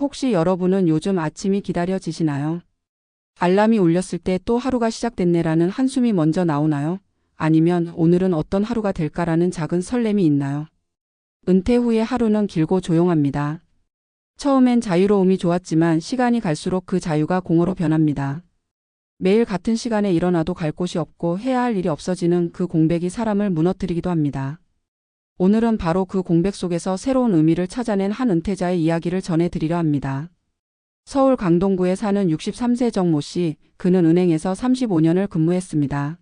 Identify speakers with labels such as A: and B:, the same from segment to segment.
A: 혹시 여러분은 요즘 아침이 기다려지시나요? 알람이 울렸을 때 또 하루가 시작됐네라는 한숨이 먼저 나오나요? 아니면 오늘은 어떤 하루가 될까라는 작은 설렘이 있나요? 은퇴 후의 하루는 길고 조용합니다. 처음엔 자유로움이 좋았지만 시간이 갈수록 그 자유가 공허로 변합니다. 매일 같은 시간에 일어나도 갈 곳이 없고 해야 할 일이 없어지는 그 공백이 사람을 무너뜨리기도 합니다. 오늘은 바로 그 공백 속에서 새로운 의미를 찾아낸 한 은퇴자의 이야기를 전해드리려 합니다. 서울 강동구에 사는 63세 정모 씨, 그는 은행에서 35년을 근무했습니다.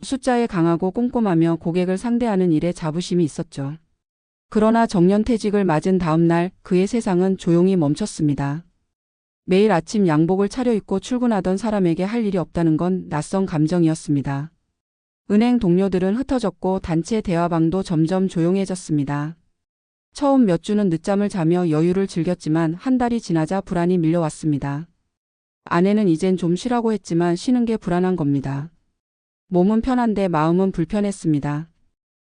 A: 숫자에 강하고 꼼꼼하며 고객을 상대하는 일에 자부심이 있었죠. 그러나 정년퇴직을 맞은 다음 날 그의 세상은 조용히 멈췄습니다. 매일 아침 양복을 차려입고 출근하던 사람에게 할 일이 없다는 건 낯선 감정이었습니다. 은행 동료들은 흩어졌고 단체 대화방도 점점 조용해졌습니다. 처음 몇 주는 늦잠을 자며 여유를 즐겼지만 한 달이 지나자 불안이 밀려왔습니다. 아내는 이젠 좀 쉬라고 했지만 쉬는 게 불안한 겁니다. 몸은 편한데 마음은 불편했습니다.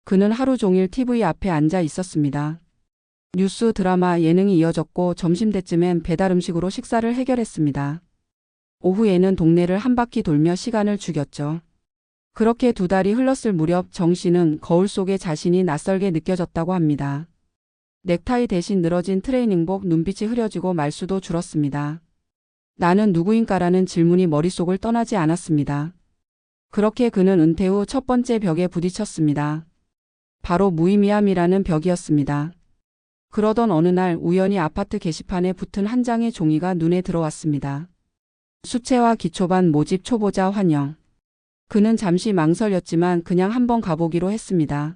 A: 그는 하루 종일 TV 앞에 앉아 있었습니다. 뉴스, 드라마, 예능이 이어졌고 점심 때쯤엔 배달 음식으로 식사를 해결했습니다. 오후에는 동네를 한 바퀴 돌며 시간을 죽였죠. 그렇게 두 달이 흘렀을 무렵 정 씨는 거울 속에 자신이 낯설게 느껴졌다고 합니다. 넥타이 대신 늘어진 트레이닝복 눈빛이 흐려지고 말수도 줄었습니다. 나는 누구인가라는 질문이 머릿속을 떠나지 않았습니다. 그렇게 그는 은퇴 후 첫 번째 벽에 부딪혔습니다. 바로 무의미함이라는 벽이었습니다. 그러던 어느 날 우연히 아파트 게시판에 붙은 한 장의 종이가 눈에 들어왔습니다. 수채화 기초반 모집 초보자 환영. 그는 잠시 망설였지만 그냥 한번 가보기로 했습니다.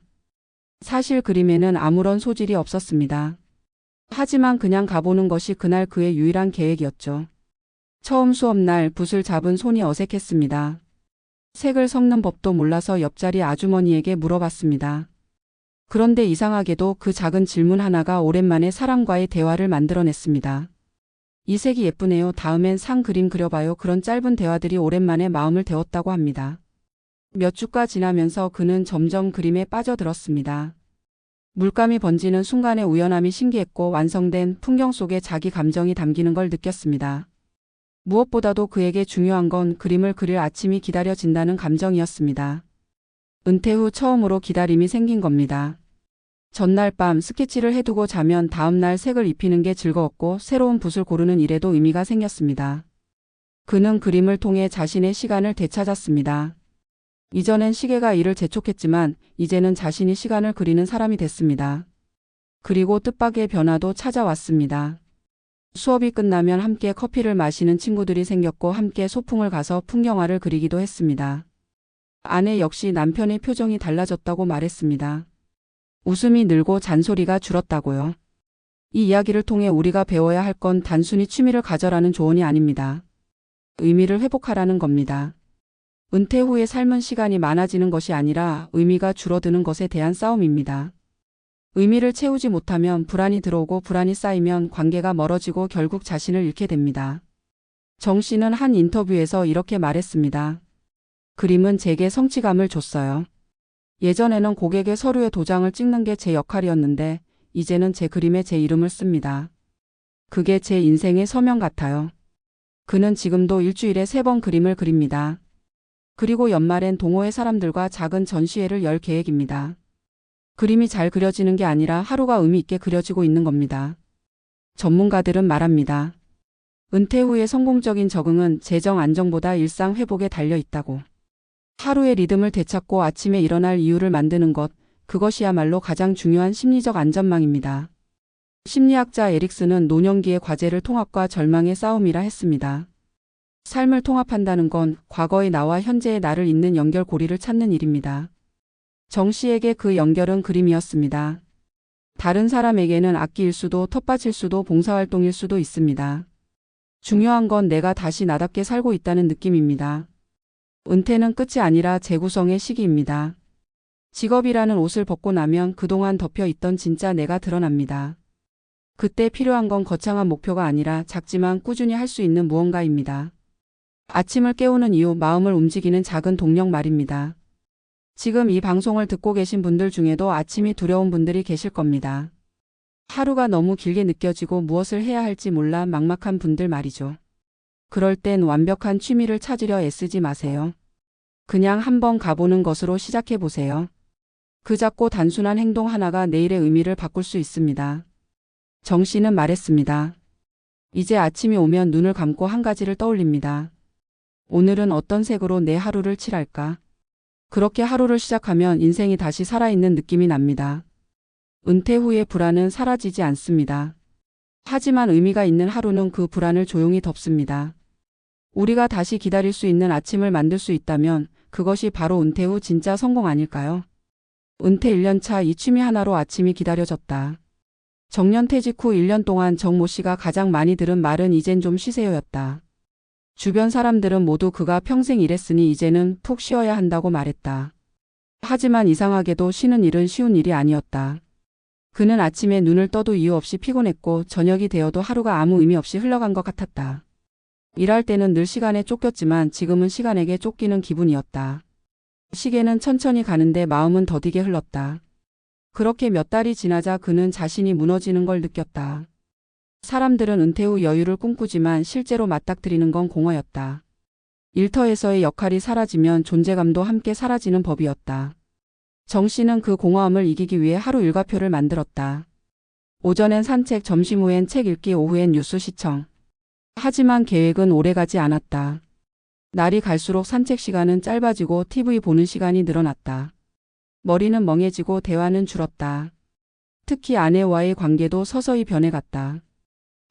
A: 사실 그림에는 아무런 소질이 없었습니다. 하지만 그냥 가보는 것이 그날 그의 유일한 계획이었죠. 처음 수업날 붓을 잡은 손이 어색했습니다. 색을 섞는 법도 몰라서 옆자리 아주머니에게 물어봤습니다. 그런데 이상하게도 그 작은 질문 하나가 오랜만에 사람과의 대화를 만들어냈습니다. 이 색이 예쁘네요. 다음엔 상 그림 그려봐요. 그런 짧은 대화들이 오랜만에 마음을 데웠다고 합니다. 몇 주가 지나면서 그는 점점 그림에 빠져들었습니다. 물감이 번지는 순간의 우연함이 신기했고 완성된 풍경 속에 자기 감정이 담기는 걸 느꼈습니다. 무엇보다도 그에게 중요한 건 그림을 그릴 아침이 기다려진다는 감정이었습니다. 은퇴 후 처음으로 기다림이 생긴 겁니다. 전날 밤 스케치를 해두고 자면 다음날 색을 입히는 게 즐거웠고 새로운 붓을 고르는 일에도 의미가 생겼습니다. 그는 그림을 통해 자신의 시간을 되찾았습니다. 이전엔 시계가 이를 재촉했지만 이제는 자신이 시간을 그리는 사람이 됐습니다. 그리고 뜻밖의 변화도 찾아왔습니다. 수업이 끝나면 함께 커피를 마시는 친구들이 생겼고 함께 소풍을 가서 풍경화를 그리기도 했습니다. 아내 역시 남편의 표정이 달라졌다고 말했습니다. 웃음이 늘고 잔소리가 줄었다고요. 이 이야기를 통해 우리가 배워야 할 건 단순히 취미를 가져라는 조언이 아닙니다. 의미를 회복하라는 겁니다. 은퇴 후에 삶은 시간이 많아지는 것이 아니라 의미가 줄어드는 것에 대한 싸움입니다. 의미를 채우지 못하면 불안이 들어오고 불안이 쌓이면 관계가 멀어지고 결국 자신을 잃게 됩니다. 정 씨는 한 인터뷰에서 이렇게 말했습니다. 그림은 제게 성취감을 줬어요. 예전에는 고객의 서류에 도장을 찍는 게 제 역할이었는데 이제는 제 그림에 제 이름을 씁니다. 그게 제 인생의 서명 같아요. 그는 지금도 일주일에 세 번 그림을 그립니다. 그리고 연말엔 동호회 사람들과 작은 전시회를 열 계획입니다. 그림이 잘 그려지는 게 아니라 하루가 의미 있게 그려지고 있는 겁니다. 전문가들은 말합니다. 은퇴 후의 성공적인 적응은 재정 안정보다 일상 회복에 달려 있다고. 하루의 리듬을 되찾고 아침에 일어날 이유를 만드는 것, 그것이야말로 가장 중요한 심리적 안전망입니다. 심리학자 에릭스는 노년기의 과제를 통합과 절망의 싸움이라 했습니다. 삶을 통합한다는 건 과거의 나와 현재의 나를 잇는 연결고리를 찾는 일입니다. 정 씨에게 그 연결은 그림이었습니다. 다른 사람에게는 악기일 수도 텃밭일 수도 봉사활동일 수도 있습니다. 중요한 건 내가 다시 나답게 살고 있다는 느낌입니다. 은퇴는 끝이 아니라 재구성의 시기입니다. 직업이라는 옷을 벗고 나면 그동안 덮여 있던 진짜 내가 드러납니다. 그때 필요한 건 거창한 목표가 아니라 작지만 꾸준히 할 수 있는 무언가입니다. 아침을 깨우는 이유, 마음을 움직이는 작은 동력 말입니다. 지금 이 방송을 듣고 계신 분들 중에도 아침이 두려운 분들이 계실 겁니다. 하루가 너무 길게 느껴지고 무엇을 해야 할지 몰라 막막한 분들 말이죠. 그럴 땐 완벽한 취미를 찾으려 애쓰지 마세요. 그냥 한번 가보는 것으로 시작해 보세요. 그 작고 단순한 행동 하나가 내일의 의미를 바꿀 수 있습니다. 정 씨는 말했습니다. 이제 아침이 오면 눈을 감고 한 가지를 떠올립니다. 오늘은 어떤 색으로 내 하루를 칠할까? 그렇게 하루를 시작하면 인생이 다시 살아있는 느낌이 납니다. 은퇴 후의 불안은 사라지지 않습니다. 하지만 의미가 있는 하루는 그 불안을 조용히 덮습니다. 우리가 다시 기다릴 수 있는 아침을 만들 수 있다면 그것이 바로 은퇴 후 진짜 성공 아닐까요? 은퇴 1년차 이 취미 하나로 아침이 기다려졌다. 정년 퇴직 후 1년 동안 정모 씨가 가장 많이 들은 말은 이젠 좀 쉬세요였다. 주변 사람들은 모두 그가 평생 일했으니 이제는 푹 쉬어야 한다고 말했다. 하지만 이상하게도 쉬는 일은 쉬운 일이 아니었다. 그는 아침에 눈을 떠도 이유 없이 피곤했고 저녁이 되어도 하루가 아무 의미 없이 흘러간 것 같았다. 일할 때는 늘 시간에 쫓겼지만 지금은 시간에게 쫓기는 기분이었다. 시계는 천천히 가는데 마음은 더디게 흘렀다. 그렇게 몇 달이 지나자 그는 자신이 무너지는 걸 느꼈다. 사람들은 은퇴 후 여유를 꿈꾸지만 실제로 맞닥뜨리는 건 공허였다. 일터에서의 역할이 사라지면 존재감도 함께 사라지는 법이었다. 정 씨는 그 공허함을 이기기 위해 하루 일과표를 만들었다. 오전엔 산책, 점심 후엔 책 읽기, 오후엔 뉴스 시청. 하지만 계획은 오래가지 않았다. 날이 갈수록 산책 시간은 짧아지고 TV 보는 시간이 늘어났다. 머리는 멍해지고 대화는 줄었다. 특히 아내와의 관계도 서서히 변해갔다.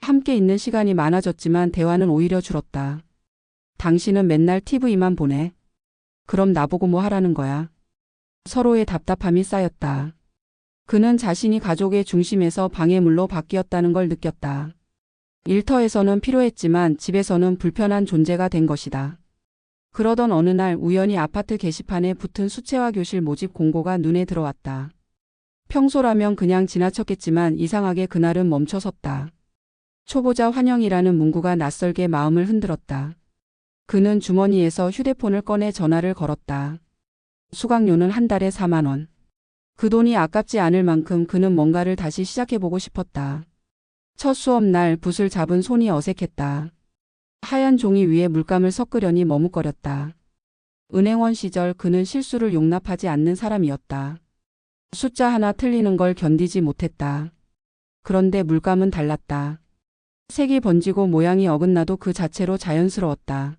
A: 함께 있는 시간이 많아졌지만 대화는 오히려 줄었다. 당신은 맨날 TV만 보내. 그럼 나보고 뭐 하라는 거야? 서로의 답답함이 쌓였다. 그는 자신이 가족의 중심에서 방해물로 바뀌었다는 걸 느꼈다. 일터에서는 필요했지만 집에서는 불편한 존재가 된 것이다. 그러던 어느 날 우연히 아파트 게시판에 붙은 수채화 교실 모집 공고가 눈에 들어왔다. 평소라면 그냥 지나쳤겠지만 이상하게 그날은 멈춰섰다. 초보자 환영이라는 문구가 낯설게 마음을 흔들었다. 그는 주머니에서 휴대폰을 꺼내 전화를 걸었다. 수강료는 한 달에 4만 원. 그 돈이 아깝지 않을 만큼 그는 뭔가를 다시 시작해보고 싶었다. 첫 수업 날 붓을 잡은 손이 어색했다. 하얀 종이 위에 물감을 섞으려니 머뭇거렸다. 은행원 시절 그는 실수를 용납하지 않는 사람이었다. 숫자 하나 틀리는 걸 견디지 못했다. 그런데 물감은 달랐다. 색이 번지고 모양이 어긋나도 그 자체로 자연스러웠다.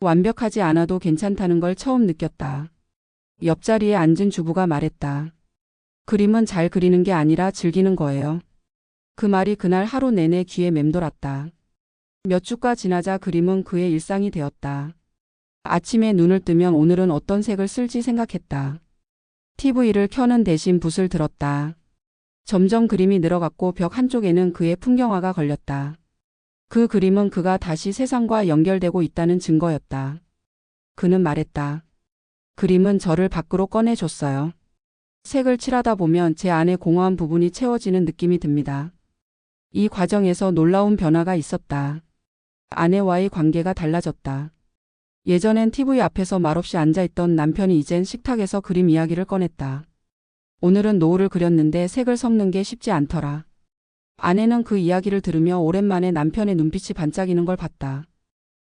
A: 완벽하지 않아도 괜찮다는 걸 처음 느꼈다. 옆자리에 앉은 주부가 말했다. 그림은 잘 그리는 게 아니라 즐기는 거예요. 그 말이 그날 하루 내내 귀에 맴돌았다. 몇 주가 지나자 그림은 그의 일상이 되었다. 아침에 눈을 뜨면 오늘은 어떤 색을 쓸지 생각했다. TV를 켜는 대신 붓을 들었다. 점점 그림이 늘어갔고 벽 한쪽에는 그의 풍경화가 걸렸다. 그 그림은 그가 다시 세상과 연결되고 있다는 증거였다. 그는 말했다. 그림은 저를 밖으로 꺼내줬어요. 색을 칠하다 보면 제 안에 공허한 부분이 채워지는 느낌이 듭니다. 이 과정에서 놀라운 변화가 있었다. 아내와의 관계가 달라졌다. 예전엔 TV 앞에서 말없이 앉아있던 남편이 이젠 식탁에서 그림 이야기를 꺼냈다. 오늘은 노을을 그렸는데 색을 섞는 게 쉽지 않더라. 아내는 그 이야기를 들으며 오랜만에 남편의 눈빛이 반짝이는 걸 봤다.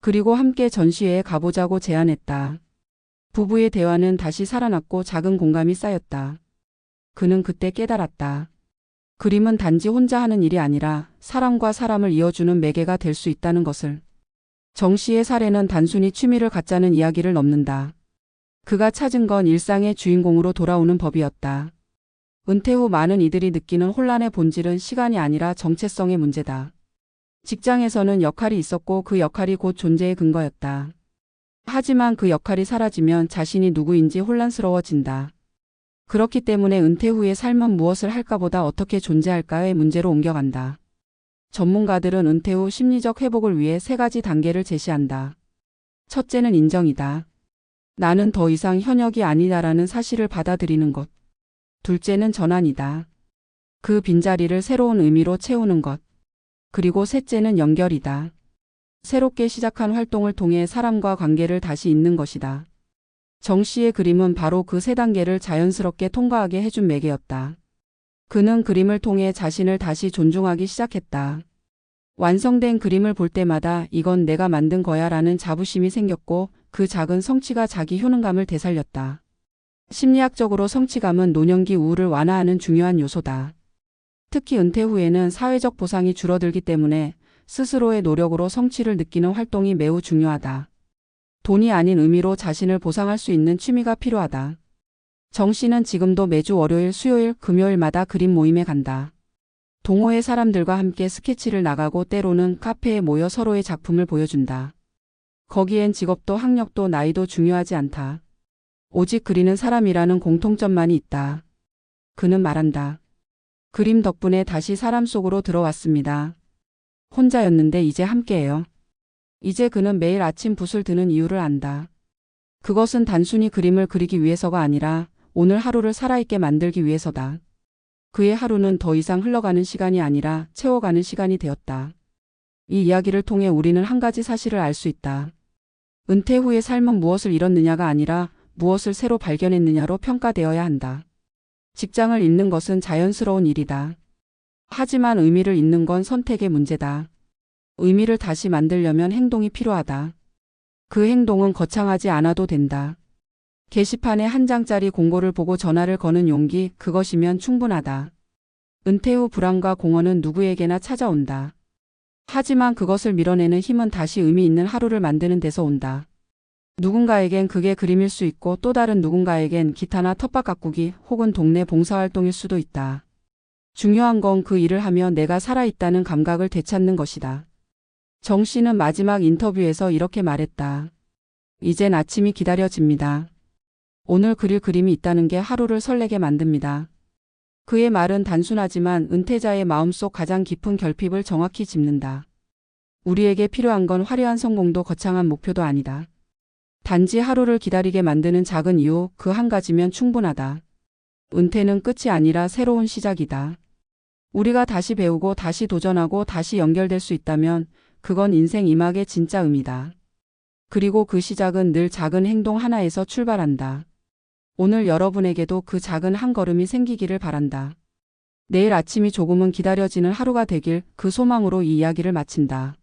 A: 그리고 함께 전시회에 가보자고 제안했다. 부부의 대화는 다시 살아났고 작은 공감이 쌓였다. 그는 그때 깨달았다. 그림은 단지 혼자 하는 일이 아니라 사람과 사람을 이어주는 매개가 될 수 있다는 것을. 정 씨의 사례는 단순히 취미를 갖자는 이야기를 넘는다. 그가 찾은 건 일상의 주인공으로 돌아오는 법이었다. 은퇴 후 많은 이들이 느끼는 혼란의 본질은 시간이 아니라 정체성의 문제다. 직장에서는 역할이 있었고 그 역할이 곧 존재의 근거였다. 하지만 그 역할이 사라지면 자신이 누구인지 혼란스러워진다. 그렇기 때문에 은퇴 후의 삶은 무엇을 할까보다 어떻게 존재할까의 문제로 옮겨간다. 전문가들은 은퇴 후 심리적 회복을 위해 세 가지 단계를 제시한다. 첫째는 인정이다. 나는 더 이상 현역이 아니다라는 사실을 받아들이는 것. 둘째는 전환이다. 그 빈자리를 새로운 의미로 채우는 것. 그리고 셋째는 연결이다. 새롭게 시작한 활동을 통해 사람과 관계를 다시 잇는 것이다. 정 씨의 그림은 바로 그 세 단계를 자연스럽게 통과하게 해준 매개였다. 그는 그림을 통해 자신을 다시 존중하기 시작했다. 완성된 그림을 볼 때마다 이건 내가 만든 거야 라는 자부심이 생겼고 그 작은 성취가 자기 효능감을 되살렸다. 심리학적으로 성취감은 노년기 우울을 완화하는 중요한 요소다. 특히 은퇴 후에는 사회적 보상이 줄어들기 때문에 스스로의 노력으로 성취를 느끼는 활동이 매우 중요하다. 돈이 아닌 의미로 자신을 보상할 수 있는 취미가 필요하다. 정 씨는 지금도 매주 월요일, 수요일, 금요일마다 그림 모임에 간다. 동호회 사람들과 함께 스케치를 나가고 때로는 카페에 모여 서로의 작품을 보여준다. 거기엔 직업도 학력도 나이도 중요하지 않다. 오직 그리는 사람이라는 공통점만이 있다. 그는 말한다. 그림 덕분에 다시 사람 속으로 들어왔습니다. 혼자였는데 이제 함께해요. 이제 그는 매일 아침 붓을 드는 이유를 안다. 그것은 단순히 그림을 그리기 위해서가 아니라 오늘 하루를 살아있게 만들기 위해서다. 그의 하루는 더 이상 흘러가는 시간이 아니라 채워가는 시간이 되었다. 이 이야기를 통해 우리는 한 가지 사실을 알 수 있다. 은퇴 후의 삶은 무엇을 잃었느냐가 아니라 무엇을 새로 발견했느냐로 평가되어야 한다. 직장을 잃는 것은 자연스러운 일이다. 하지만 의미를 잃는 건 선택의 문제다. 의미를 다시 만들려면 행동이 필요하다. 그 행동은 거창하지 않아도 된다. 게시판에 한 장짜리 공고를 보고 전화를 거는 용기, 그것이면 충분하다. 은퇴 후 불안과 공허는 누구에게나 찾아온다. 하지만 그것을 밀어내는 힘은 다시 의미 있는 하루를 만드는 데서 온다. 누군가에겐 그게 그림일 수 있고 또 다른 누군가에겐 기타나 텃밭 가꾸기 혹은 동네 봉사활동일 수도 있다. 중요한 건 그 일을 하며 내가 살아있다는 감각을 되찾는 것이다. 정 씨는 마지막 인터뷰에서 이렇게 말했다. 이젠 아침이 기다려집니다. 오늘 그릴 그림이 있다는 게 하루를 설레게 만듭니다. 그의 말은 단순하지만 은퇴자의 마음속 가장 깊은 결핍을 정확히 짚는다. 우리에게 필요한 건 화려한 성공도 거창한 목표도 아니다. 단지 하루를 기다리게 만드는 작은 이유 그 한 가지면 충분하다. 은퇴는 끝이 아니라 새로운 시작이다. 우리가 다시 배우고 다시 도전하고 다시 연결될 수 있다면 그건 인생 이막의 진짜 의미다. 그리고 그 시작은 늘 작은 행동 하나에서 출발한다. 오늘 여러분에게도 그 작은 한 걸음이 생기기를 바란다. 내일 아침이 조금은 기다려지는 하루가 되길 그 소망으로 이 이야기를 마친다.